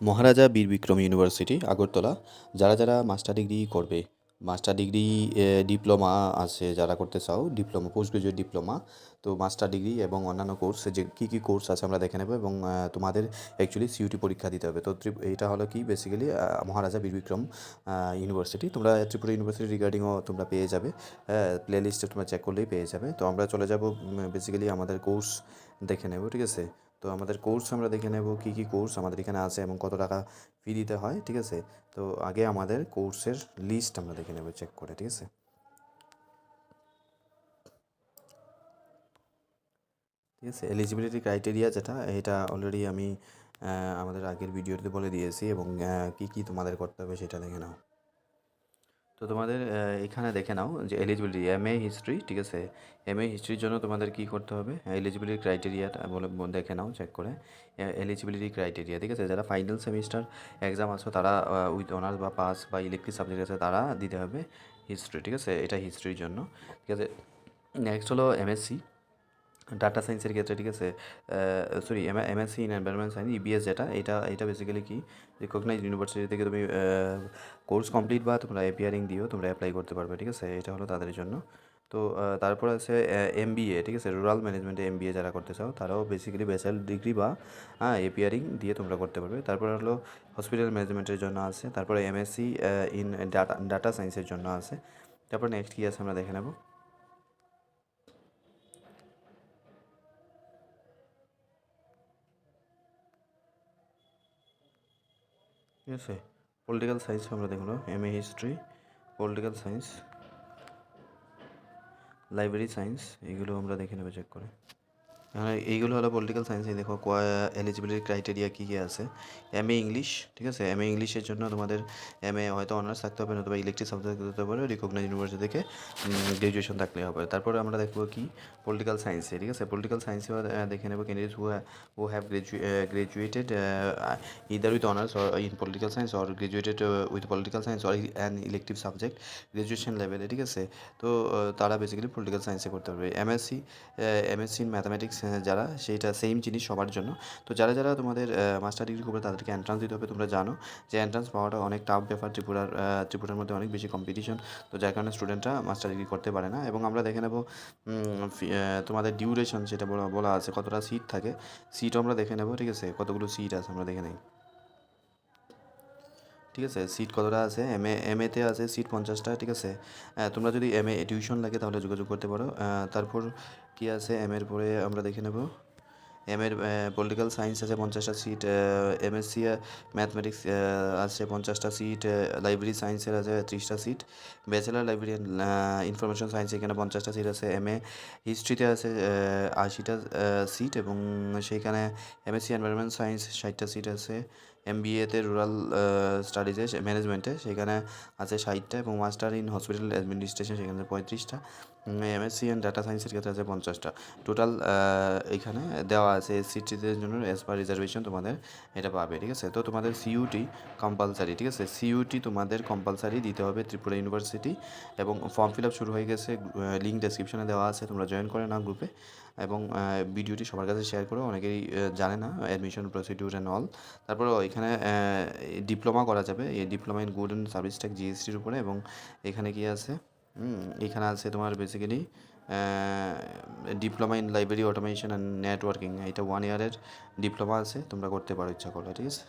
মহারাজা বীর বিক্রম ইউনিভার্সিটি, আগরতলা। যারা যারা মাস্টার ডিগ্রি করবে, মাস্টার ডিগ্রি ডিপ্লোমা আছে যারা করতে চাও, ডিপ্লোমা পোস্ট গ্রাজুয়েট ডিপ্লোমা, তো মাস্টার ডিগ্রি এবং অন্যান্য কোর্স, যে কী কী কোর্স আছে আমরা দেখে নেব এবং তোমাদের অ্যাকচুয়ালি সিইউটি পরীক্ষা দিতে হবে। তো এটা হলো কি বেসিক্যালি মহারাজা বীর বিক্রম ইউনিভার্সিটি। তোমরা ত্রিপুরা ইউনিভার্সিটি রিগার্ডিংও তোমরা পেয়ে যাবে প্লে লিস্টে তোমরা চেক করলেই পেয়ে যাবে। তো আমরা চলে যাব বেসিক্যালি আমাদের কোর্স দেখে নেব, ঠিক আছে? তো আমাদের কোর্স আমরা দেখে নেব কী কী কোর্স আমাদের এখানে আছে এবং কত টাকা ফি দিতে হয়, ঠিক আছে? তো আগে আমাদের কোর্সের লিস্ট আমরা দেখে নেব চেক করে, ঠিক আছে? ঠিক আছে? এলিজিবিলিটি ক্রাইটেরিয়া যেটা, এটা অলরেডি আমি আমাদের আগের ভিডিওতে বলে দিয়েছি এবং কী কী তোমাদের করতে হবে সেটা দেখে নাও। তো তোমাদের এখানে দেখে নাও যে এলিজিবিলিটি এম এ হিস্ট্রি ঠিক আছে? এম এ হিস্ট্রির জন্য তোমাদের কি করতে হবে? এলিজিবিলিটি ক্রাইটেরিয়াটা বলে দেখে নাও চেক করে। এলিজিবিলিটি ক্রাইটেরিয়া ঠিক আছে? যারা ফাইনাল সেমিস্টার এক্সাম আছে, তারা উইথ অনার্স বা পাস বা ইলেকট্রিক সাবজেক্ট আছে, তারা দিতে হবে হিস্ট্রি ঠিক আছে? এটা হিস্ট্রির জন্য, ঠিক আছে? নেক্সট হলো এমএসসি ডাটা সায়েন্সের ক্ষেত্রে, ঠিক আছে? Sorry MSc in environment science EVS যেটা, এটা এটা বেসিক্যালি কি? রিকগনাইজ ইউনিভার্সিটি থেকে তুমি কোর্স কমপ্লিট বা তোমরা এপিয়ারিং দিও তোমরা অ্যাপ্লাই করতে পারবে, ঠিক আছে? এটা হলো তাদের জন্য। তো তারপর আছে এমবিএ ঠিক আছে? রুরাল ম্যানেজমেন্টে এমবিএ যারা করতে চাও, তারাও বেসিক্যালি ব্যাচেলার ডিগ্রি বা হ্যাঁ এপিয়ারিং দিয়ে তোমরা করতে পারবে। তারপর হলো হসপিটাল ম্যানেজমেন্টের জন্য আছে, তারপরে এমএসসি ইন ডাটা ডাটা সায়েন্সের জন্য আছে। তারপর নেক্সট কী আছে আমরা দেখে নেব। ঠিক আছে? পলিটিক্যাল সায়েন্স আমরা দেখুন M A history political science library science এগুলো আমরা দেখে নেব চেক করে। এইগুলো হলো পলিটিক্যাল সায়েন্সে দেখো এলিজিবিলিটি ক্রাইটেরিয়া কী কী আছে? এম এ ইংলিশ ঠিক আছে? এম এ ইংলিশের জন্য তোমাদের এম এ হয়তো অনার্স থাকতে হবে, নতুবা ইলেকট্রিক সাবজেক্ট হতে পারে রিকগনাইজ ইউনিভার্সিটি থেকে গ্র্যাজুয়েশন থাকলে হবে। তারপরে আমরা দেখব কি? পলিটিক্যাল সায়েন্সে ঠিক আছে? পলিটিক্যাল সায়েন্সে দেখে নেব candidate who who have graduated either with honours or in political science or graduated with political science or an elective subject graduation লেভেলে ঠিক আছে? তো তারা বেসিক্যালি পলিটিক্যাল সায়েন্সে করতে পারবে। এমএসসি এমএসসি ইন ম্যাথামেটিক্স যারা, সেইটা সেম জিনিস সবার জন্য। তো যারা যারা তোমাদের মাস্টার ডিগ্রি করবে, তাদেরকে এন্ট্রান্স দিতে হবে, তোমরা জানো যে এন্ট্রান্স পাওয়াটা অনেক টাফ ব্যাপার, ত্রিপুরার ত্রিপুরার মধ্যে অনেক বেশি কম্পিটিশন তো যার কারণে স্টুডেন্টরা মাস্টার ডিগ্রি করতে পারে না। এবং আমরা দেখে নেব তোমাদের ডিউরেশন সেটা বলা বলা আছে, কতটা সিট থাকে। সিটও আমরা দেখে নেব, ঠিক আছে? কতগুলো সিট আছে, আমরা দেখে নেই। ঠিক আছে? সিট কতটা আছে? এম এ এম এতে আছে সিট পঞ্চাশটা, ঠিক আছে? তোমরা যদি এম এ টিউশন লাগে তাহলে যোগাযোগ করতে পারো। তারপর কি আছে? এম এর পরে আমরা দেখে নেব। এম এর পলিটিক্যাল সায়েন্স আছে পঞ্চাশটা seat M S MSc mathematics আছে পঞ্চাশটা সিট লাইব্রেরি সায়েন্সের আছে ত্রিশটা seat bachelor library information science এখানে পঞ্চাশটা সিট আছে। এম এ হিস্ট্রিতে আছে আশিটা সিট এবং সেইখানে M S C environment science ষাটটা সিট আছে। এম বি এতে রুরাল স্টাডিজে ম্যানেজমেন্টে সেখানে আছে ষাটটা এবং মাস্টার ইন হসপিটাল অ্যাডমিনিস্ট্রেশন সেখানে পঁয়ত্রিশটা এমএসসি অ্যান্ড ডাটা সায়েন্সের ক্ষেত্রে আছে পঞ্চাশটা। টোটাল এখানে দেওয়া আছে এসসিটিদের জন্য অ্যাজ পার রিজার্ভেশন তোমাদের এটা পাবে, ঠিক আছে? তো তোমাদের সিইউটি কম্পালসারি ঠিক আছে? সিইউটি তোমাদের কম্পালসারি দিতে হবে ত্রিপুরা ইউনিভার্সিটি এবং ফর্ম ফিল আপ শুরু হয়ে গেছে লিঙ্ক ডেসক্রিপশনে দেওয়া আছে, তোমরা জয়েন করে নাও গ্রুপে এবং ভিডিওটি সবার কাছে শেয়ার করো, অনেকেই জানে না অ্যাডমিশন প্রসিডিউর অ্যান্ড অল তারপরে এখানে ডিপ্লোমা করা যাবে। এই diploma in good and service tax জিএসটির উপরে এবং এখানে কি আছে? এখানে আছে তোমার basically diploma in library automation and networking. এটা ওয়ান ইয়ারের ডিপ্লোমা আছে, তোমরা করতে পারো ইচ্ছা করলে, ঠিক আছে?